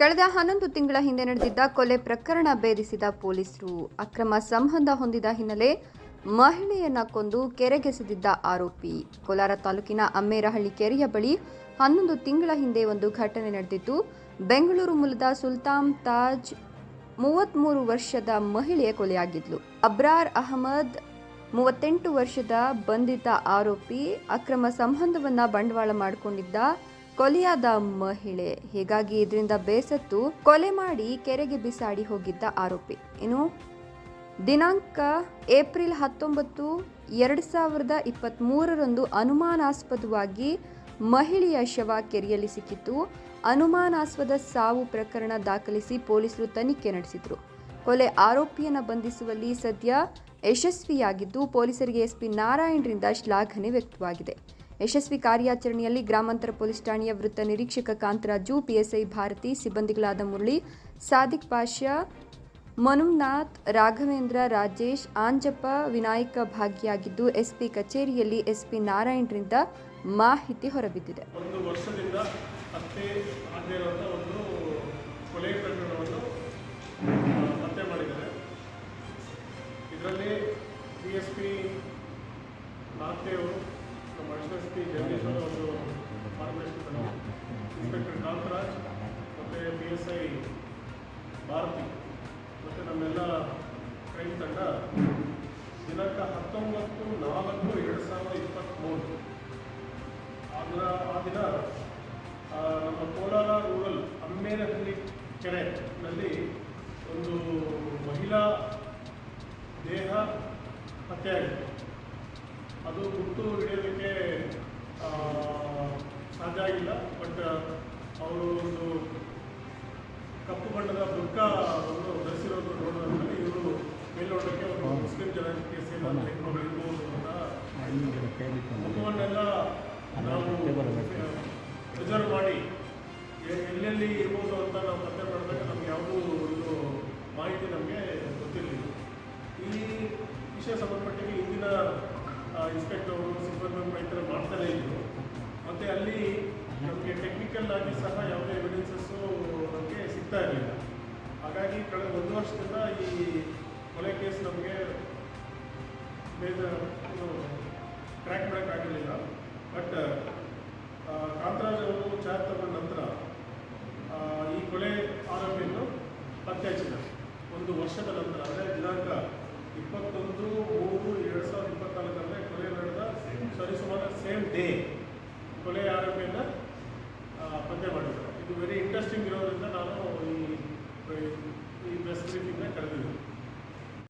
ಕಳೆದ ಹನ್ನೊಂದು ತಿಂಗಳ ಹಿಂದೆ ನಡೆದಿದ್ದ ಕೊಲೆ ಪ್ರಕರಣ ಭೇದಿಸಿದ ಪೊಲೀಸರು ಅಕ್ರಮ ಸಂಬಂಧ ಹೊಂದಿದ ಹಿನ್ನೆಲೆ ಮಹಿಳೆಯನ್ನ ಕೊಂದು ಕೆರೆಗೆಸೆದಿದ್ದ ಆರೋಪಿ. ಕೋಲಾರ ತಾಲೂಕಿನ ಅಮ್ಮೇರಹಳ್ಳಿ ಕೆರೆಯ ಬಳಿ ಹನ್ನೊಂದು ತಿಂಗಳ ಹಿಂದೆ ಒಂದು ಘಟನೆ ನಡೆದಿದ್ದು, ಬೆಂಗಳೂರು ಮೂಲದ ಸುಲ್ತಾನ್ ತಾಜ್ ಮೂವತ್ತ್ಮೂರು ವರ್ಷದ ಮಹಿಳೆಯ ಕೊಲೆಯಾಗಿದ್ಲು. ಅಬ್ರಾರ್ ಅಹಮದ್ ಮೂವತ್ತೆಂಟು ವರ್ಷದ ಬಂಧಿತ ಆರೋಪಿ ಅಕ್ರಮ ಸಂಬಂಧವನ್ನ ಬಂಡವಾಳ ಮಾಡಿಕೊಂಡಿದ್ದ ಕೊಲೆಯಾದ ಮಹಿಳೆ ಹೀಗಾಗಿ ಇದರಿಂದ ಬೇಸತ್ತು ಕೊಲೆ ಮಾಡಿ ಕೆರೆಗೆ ಬಿಸಾಡಿ ಹೋಗಿದ್ದ ಆರೋಪಿ. ಇನ್ನು ದಿನಾಂಕ ಏಪ್ರಿಲ್ ಹತ್ತೊಂಬತ್ತು, ಎರಡು ಸಾವಿರದ ಇಪ್ಪತ್ತ್ಮೂರರಂದು ಅನುಮಾನಾಸ್ಪದವಾಗಿ ಮಹಿಳೆಯ ಶವ ಕೆರೆಯಲ್ಲಿ ಸಿಕ್ಕಿತ್ತು. ಅನುಮಾನಾಸ್ಪದ ಸಾವು ಪ್ರಕರಣ ದಾಖಲಿಸಿ ಪೊಲೀಸರು ತನಿಖೆ ನಡೆಸಿದರು. ಕೊಲೆ ಆರೋಪಿಯನ್ನು ಬಂಧಿಸುವಲ್ಲಿ ಸದ್ಯ ಯಶಸ್ವಿಯಾಗಿದ್ದು ಪೊಲೀಸರಿಗೆ ಎಸ್ಪಿ ನಾರಾಯಣರಿಂದ ಶ್ಲಾಘನೆ ವ್ಯಕ್ತವಾಗಿದೆ. ಯಶಸ್ವಿ ಕಾರ್ಯಾಚರಣೆಯಲ್ಲಿ ಗ್ರಾಮಾಂತರ ಪೊಲೀಸ್ ಠಾಣೆಯ ವೃತ್ತ ನಿರೀಕ್ಷಕ ಕಾಂತರಾಜು, ಪಿಎಸ್ಐ ಭಾರತಿ, ಸಿಬ್ಬಂದಿಗಳಾದ ಮುರಳಿ, ಸಾದಿಕ್ ಪಾಷಾ ಮನುನಾಥ್ ರಾಘವೇಂದ್ರ, ರಾಜೇಶ್, ಆಂಜಪ್ಪ, ವಿನಾಯಕ ಭಾಗಿಯಾಗಿದ್ದು, ಎಸ್ಪಿ ಕಚೇರಿಯಲ್ಲಿ ಎಸ್ಪಿ ನಾರಾಯಣರಿಂದ ಮಾಹಿತಿ ಹೊರಬಿದ್ದಿದೆ. ಒಂದು ವರ್ಷದಿಂದ ಒಂದು ಕೊಲೆ ಪ್ರಕರಣವನ್ನು ಪತ್ತೆ ಮಾಡಿದ್ದಾರೆ. ಇದರಲ್ಲಿ ಪಿ ಎಸ್ ಪಿ ನಮ್ಮ ಎಸ್ ಅವರ ಒಂದು ಮಾರ್ಗದರ್ಶನದಲ್ಲಿ ಇನ್ಸ್ಪೆಕ್ಟರ್ ಕಾಂತರಾಜ್ ಮತ್ತು ಪಿ ಎಸ್ ಐ ಭಾರತಿ ಮತ್ತು ನಮ್ಮೆಲ್ಲ ಕ್ರೈಮ್ ತಂಡ ದಿನಾಂಕ ಹತ್ತೊಂಬತ್ತು ನಾಲ್ಕು ಎರಡು ಸಾವಿರದ ಆ ದಿನ ಆ ದಿನ ನಮ್ಮ ಕೋಲಾರ ರೂರಲ್ ಅಮ್ಮೇರಹಳ್ಳಿ ಕೆರೆನಲ್ಲಿ ಒಂದು ಮಹಿಳಾ ದೇಹ ಪತ್ತೆಯಾಗಿದೆ ಅದು ಗುರುತು ಹಿಡಿಯೋದಕ್ಕೆ ಸಾಧ್ಯ ಆಗಿಲ್ಲ. ಬಟ್ ಅವರು ಒಂದು ಕಪ್ಪು ಬಣ್ಣದ ಬುರ್ಕಾವನ್ನು ಧರಿಸಿರೋದು ನೋಡೋದ್ರಲ್ಲಿ ಇವರು ಮೇಲ್ನೋಟಕ್ಕೆ ಒಂದು ಮುಸ್ಲಿಂ ಜನಕ್ಕೆ ಸೇರಿದ ಮುಖವನ್ನೆಲ್ಲ ನಾವು ರಿಸರ್ವ್ ಮಾಡಿ. ಎಲ್ಲೆಲ್ಲಿ ಇರ್ಬೋದು ಅಂತ ನಾವು ಪತ್ತೆ ಮಾಡಿದಾಗ ನಮ್ಗೆ ಯಾವುದೂ ಒಂದು ಮಾಹಿತಿ ನಮಗೆ ಗೊತ್ತಿರಲಿಲ್ಲ. ಈ ವಿಷಯ ಸಂಬಂಧಪಟ್ಟಿಗೆ ಇಂದಿನ ಇನ್ಸ್ಪೆಕ್ಟರ್ ಅವರು ಸಿಬ್ಬಂದಿ ಥರ ಮಾಡ್ತಾನೆ ಇದ್ರು. ಮತ್ತು ಅಲ್ಲಿ ನಮಗೆ ಟೆಕ್ನಿಕಲ್ ಆಗಿ ಸಹ ಯಾವುದೇ ಎವಿಡೆನ್ಸಸ್ಸು ನಮಗೆ ಸಿಗ್ತಾ ಇರಲಿಲ್ಲ. ಹಾಗಾಗಿ ಕಳೆದ ಒಂದು ವರ್ಷದಿಂದ ಈ ಕೊಲೆ ಕೇಸ್ ನಮಗೆ ಟ್ರ್ಯಾಕ್ ಮಾಡೋಕ್ಕಾಗಲಿಲ್ಲ ಬಟ್ ಕಾಂತರಾಜ್ ಅವರು ಚಾರ್ಜ್ ತಗೊಂಡ ನಂತರ ಈ ಕೊಲೆ ಆರೋಪಿಯನ್ನು ಪತ್ತೆ ಹಚ್ಚಿದ್ದಾರೆ ಒಂದು ವರ್ಷದ ನಂತರ, ಅಂದರೆ ದಿನಾಂಕ ಇಪ್ಪತ್ತೊಂದು